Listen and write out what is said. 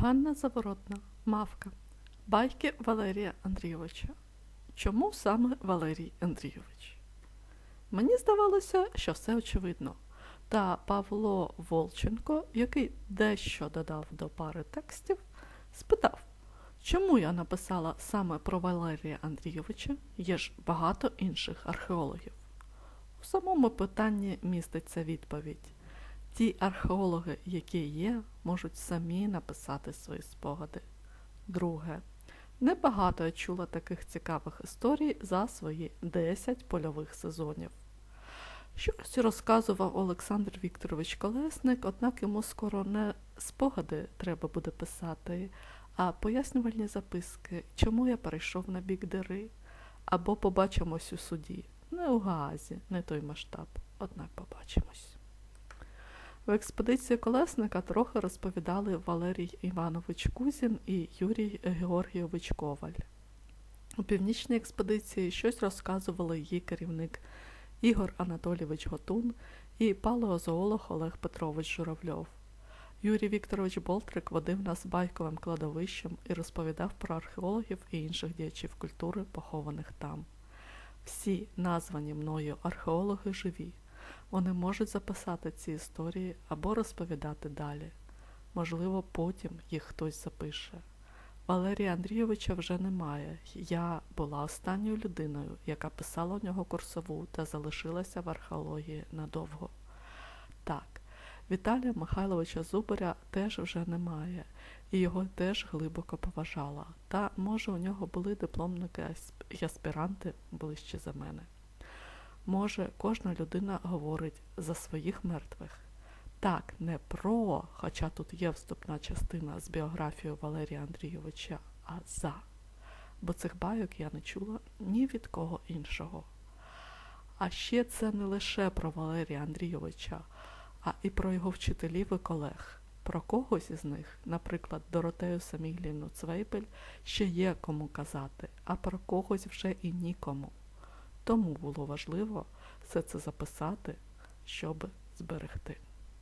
Ганна Заворотна, Мавка. Байки Валерія Андрійовича. Чому саме Валерій Андрійович? Мені здавалося, що все очевидно. Та Павло Волченко, який дещо додав до пари текстів, спитав, чому я написала саме про Валерія Андрійовича, є ж багато інших археологів. У самому питанні міститься відповідь. Ті археологи, які є, можуть самі написати свої спогади. Друге. Небагато я чула таких цікавих історій за свої 10 польових сезонів. Щось розказував Олександр Вікторович Колесник, однак йому скоро не спогади треба буде писати, а пояснювальні записки, чому я перейшов на бік дири, або побачимось у суді. Не у Гаазі, не той масштаб, однак побачимось. В експедиції Колесника трохи розповідали Валерій Іванович Кузін і Юрій Георгійович Коваль. У північній експедиції щось розказували її керівник Ігор Анатолійович Готун і палеозоолог Олег Петрович Журавльов. Юрій Вікторович Болтрик водив нас байковим кладовищем і розповідав про археологів і інших діячів культури, похованих там. Всі названі мною археологи живі. Вони можуть записати ці історії або розповідати далі. Можливо, потім їх хтось запише. Валерія Андрійовича вже немає. Я була останньою людиною, яка писала у нього курсову та залишилася в археології надовго. Так, Віталія Михайловича Зубаря теж вже немає, і його теж глибоко поважала. Та, може, у нього були дипломники і аспіранти ближче за мене. Може, кожна людина говорить за своїх мертвих. Так, не про, хоча тут є вступна частина з біографією Валерія Андрійовича, а за. Бо цих байок я не чула ні від кого іншого. А ще це не лише про Валерія Андрійовича, а і про його вчителів і колег. Про когось із них, наприклад, Доротею Саміглівну Цвейпель, ще є кому казати, а про когось вже і нікому. Тому було важливо все це записати, щоб зберегти.